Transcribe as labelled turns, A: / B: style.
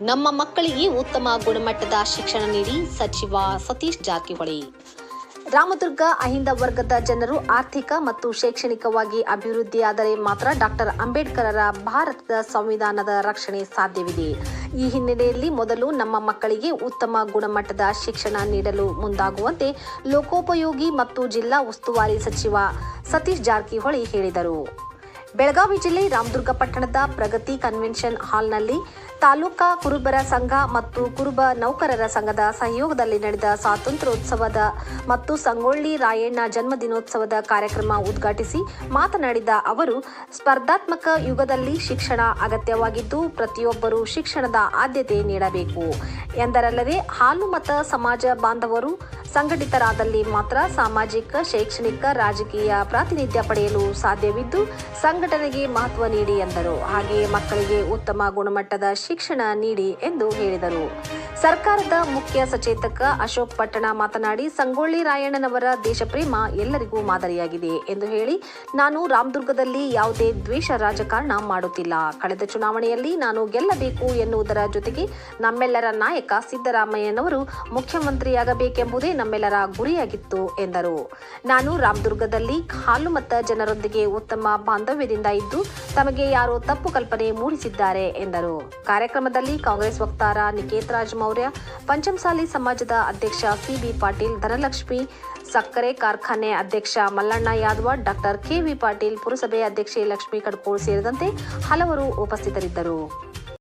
A: ನಮ್ಮ ಮಕ್ಕಳಿಗೆ ಉತ್ತಮ ಗುಣಮಟ್ಟದ ಶಿಕ್ಷಣ ನೀಡಿ ಸಚಿವ ಸತೀಶ್ ಜಾರಕಿಹೊಳಿ. ರಾಮದುರ್ಗ ಅಹಿಂದ ವರ್ಗದ ಜನರು ಆರ್ಥಿಕ ಮತ್ತು ಶೈಕ್ಷಣಿಕವಾಗಿ ಅಭಿವೃದ್ಧಿಯಾದರೆ ಮಾತ್ರ ಡಾಕ್ಟರ್ ಅಂಬೇಡ್ಕರರ ಭಾರತದ ಸಂವಿಧಾನದ ರಕ್ಷಣೆ ಸಾಧ್ಯವಿದೆ. ಈ ಹಿನ್ನೆಲೆಯಲ್ಲಿ ಮೊದಲು ನಮ್ಮ ಮಕ್ಕಳಿಗೆ ಉತ್ತಮ ಗುಣಮಟ್ಟದ ಶಿಕ್ಷಣ ನೀಡಲು ಮುಂದಾಗುವಂತೆ ಲೋಕೋಪಯೋಗಿ ಮತ್ತು ಜಿಲ್ಲಾ ಉಸ್ತುವಾರಿ ಸಚಿವ ಸತೀಶ್ ಜಾರಕಿಹೊಳಿ ಹೇಳಿದರು. ಬೆಳಗಾವಿ ಜಿಲ್ಲೆ ರಾಮದುರ್ಗ ಪಟ್ಟಣದ ಪ್ರಗತಿ ಕನ್ವೆನ್ಷನ್ ಹಾಲ್ನಲ್ಲಿ ತಾಲೂಕಾ ಕುರುಬರ ಸಂಘ ಮತ್ತು ಕುರುಬ ನೌಕರರ ಸಂಘದ ಸಹಯೋಗದಲ್ಲಿ ನಡೆದ ಸ್ವಾತಂತ್ರ್ಯೋತ್ಸವದ ಮತ್ತು ಸಂಗೊಳ್ಳಿ ರಾಯಣ್ಣ ಜನ್ಮದಿನೋತ್ಸವದ ಕಾರ್ಯಕ್ರಮ ಉದ್ಘಾಟಿಸಿ ಮಾತನಾಡಿದ ಅವರು, ಸ್ಪರ್ಧಾತ್ಮಕ ಯುಗದಲ್ಲಿ ಶಿಕ್ಷಣ ಅಗತ್ಯವಾಗಿದ್ದು ಪ್ರತಿಯೊಬ್ಬರೂ ಶಿಕ್ಷಣದ ಆದ್ಯತೆ ನೀಡಬೇಕು. ಎಂದರಲ್ಲದೆ ಹಾಲು ಸಮಾಜ ಬಾಂಧವರು ಸಂಘಟಿತರಾದಲ್ಲಿ ಮಾತ್ರ ಸಾಮಾಜಿಕ, ಶೈಕ್ಷಣಿಕ, ರಾಜಕೀಯ ಪ್ರಾತಿನಿಧ್ಯ ಪಡೆಯಲು ಸಾಧ್ಯವಿದ್ದು ಸಂಘಟನೆಗೆ ಮಹತ್ವ ನೀಡಿ ಎಂದರು. ಹಾಗೆಯೇ ಮಕ್ಕಳಿಗೆ ಉತ್ತಮ ಗುಣಮಟ್ಟದ ಶಿಕ್ಷಣ ನೀಡಿ ಎಂದು ಹೇಳಿದರು. ಸರ್ಕಾರದ ಮುಖ್ಯ ಸಚೇತಕ ಅಶೋಕ್ ಪಟ್ಟಣ ಮಾತನಾಡಿ, ಸಂಗೊಳ್ಳಿ ರಾಯಣ್ಣನವರ ದೇಶಪ್ರೇಮ ಎಲ್ಲರಿಗೂ ಮಾದರಿಯಾಗಿದೆ ಎಂದು ಹೇಳಿ, ನಾನು ರಾಮದುರ್ಗದಲ್ಲಿ ಯಾವುದೇ ದ್ವೇಷ ರಾಜಕಾರಣ ಮಾಡುತ್ತಿಲ್ಲ. ಕಳೆದ ಚುನಾವಣೆಯಲ್ಲಿ ನಾನು ಗೆಲ್ಲಬೇಕು ಎನ್ನುವುದರ ಜೊತೆಗೆ ನಮ್ಮೆಲ್ಲರ ನಾಯಕ ಸಿದ್ದರಾಮಯ್ಯನವರು ಮುಖ್ಯಮಂತ್ರಿಯಾಗಬೇಕೆಂಬುದೇ ನಮ್ಮೆಲ್ಲರ ಗುರಿಯಾಗಿತ್ತು ಎಂದರು. ನಾನು ರಾಮದುರ್ಗದಲ್ಲಿ ಹಾಲು ಮತ್ತ ಜನರೊಂದಿಗೆ ಉತ್ತಮ ಬಾಂಧವ್ಯದಿಂದ ಇದ್ದು, ತಮಗೆ ಯಾರೋ ತಪ್ಪು ಕಲ್ಪನೆ ಮೂಡಿಸಿದ್ದಾರೆ ಎಂದರು. ಕಾರ್ಯಕ್ರಮದಲ್ಲಿ ಕಾಂಗ್ರೆಸ್ ವಕ್ತಾರ ನಿಕೇತ್ ರಾಜ್ ಮೌರ್ಯ, ಪಂಚಮಸಾಲಿ ಸಮಾಜದ ಅಧ್ಯಕ್ಷ ಸಿಬಿ ಪಾಟೀಲ್, ಧನಲಕ್ಷ್ಮಿ ಸಕ್ಕರೆ ಕಾರ್ಖಾನೆ ಅಧ್ಯಕ್ಷ Mallanna Yadav, doctor K V Patil, ಪುರಸಭೆ ಅಧ್ಯಕ್ಷೆ ಲಕ್ಷ್ಮೀ ಕಡ್ಕೋಳ್ ಸೇರಿದಂತೆ ಹಲವರು ಉಪಸ್ಥಿತರಿದ್ದರು.